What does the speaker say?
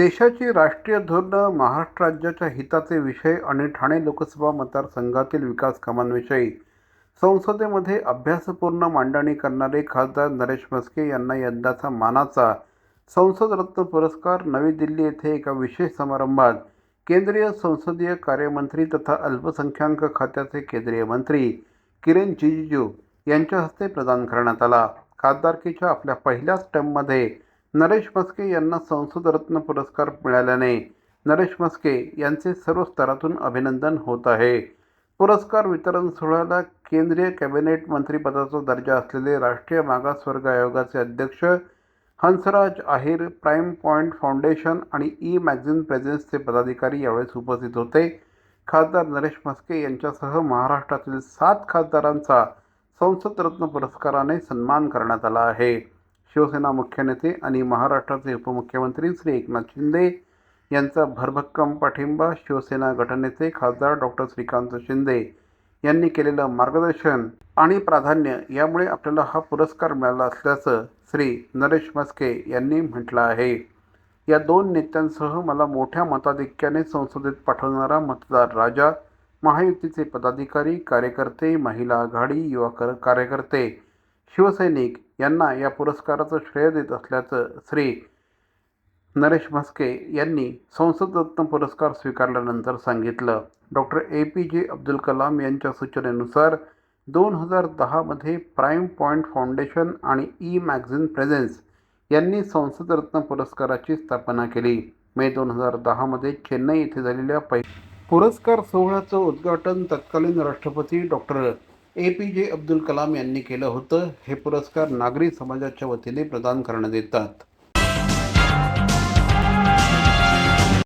देशाची राष्ट्रीय धोरणं महाराष्ट्र राज्याच्या हिताचे विषय आणि ठाणे लोकसभा मतदारसंघातील विकास कामांविषयी. संसदेमध्ये अभ्यासपूर्ण मांडणी करणारे खासदार नरेश म्हस्के यांना यंदाचा मानाचा संसद रत्न पुरस्कार नवी दिल्ली येथे एका विशेष समारंभात केंद्रीय संसदीय कार्यमंत्री तथा अल्पसंख्याक खात्याचे केंद्रीय मंत्री किरेन रिजिजू यांच्या हस्ते प्रदान करण्यात आला. खासदारकीच्या आपल्या पहिल्याच टर्ममध्ये नरेश मस्के यांना संसदरत्न पुरस्कार मिळाल्याने नरेश मस्के यांचे सर्व स्तरातून अभिनंदन होत आहे. पुरस्कार वितरण सोहळ्याला केंद्रीय कॅबिनेट मंत्रीपदाचा दर्जा असलेले राष्ट्रीय मागासवर्ग आयोगाचे अध्यक्ष Hansraj Ahir prime point foundation आणि ई मॅगझिन प्रेझेन्सचे पदाधिकारी यावेळेस उपस्थित होते. खासदार नरेश म्हस्के यांच्यासह महाराष्ट्रातील सात खासदारांचा संसदरत्न पुरस्काराने सन्मान करण्यात आला आहे. शिवसेना मुख्य नेते आणि महाराष्ट्राचे उपमुख्यमंत्री श्री एकनाथ शिंदे यांचा भरभक्कम पाठिंबा शिवसेना गटनेते खासदार डॉक्टर श्रीकांत शिंदे यांनी केलेलं मार्गदर्शन आणि प्राधान्य यामुळे आपल्याला हा पुरस्कार मिळाला असल्याचं श्री नरेश मस्के यांनी म्हटलं आहे. या दोन नेत्यांसह मला मोठ्या मताधिक्याने संसदेत पाठवणारा मतदार राजा महायुतीचे पदाधिकारी कार्यकर्ते महिला आघाडी युवा कर कार्यकर्ते शिवसैनिक यांना या पुरस्काराचं श्रेय देत असल्याचं श्री नरेश म्हस्के यांनी संसदरत्न पुरस्कार स्वीकारल्यानंतर सांगितलं. डॉक्टर ए पी जे अब्दुल कलाम यांच्या सूचनेनुसार दोन हजार दहामध्ये प्राईम पॉईंट फाउंडेशन आणि ई मॅगझिन प्रेझेन्स यांनी संसदरत्न पुरस्काराची स्थापना केली. मे दोन हजार दहामध्ये चेन्नई येथे झालेल्या पै पुरस्कार सोहळ्याचं उद्घाटन तत्कालीन राष्ट्रपती डॉक्टर ए पी जे अब्दुल कलाम यांनी केलं होतं हे पुरस्कार नागरी समाजाच्या वतीने प्रदान करण्यात येतात.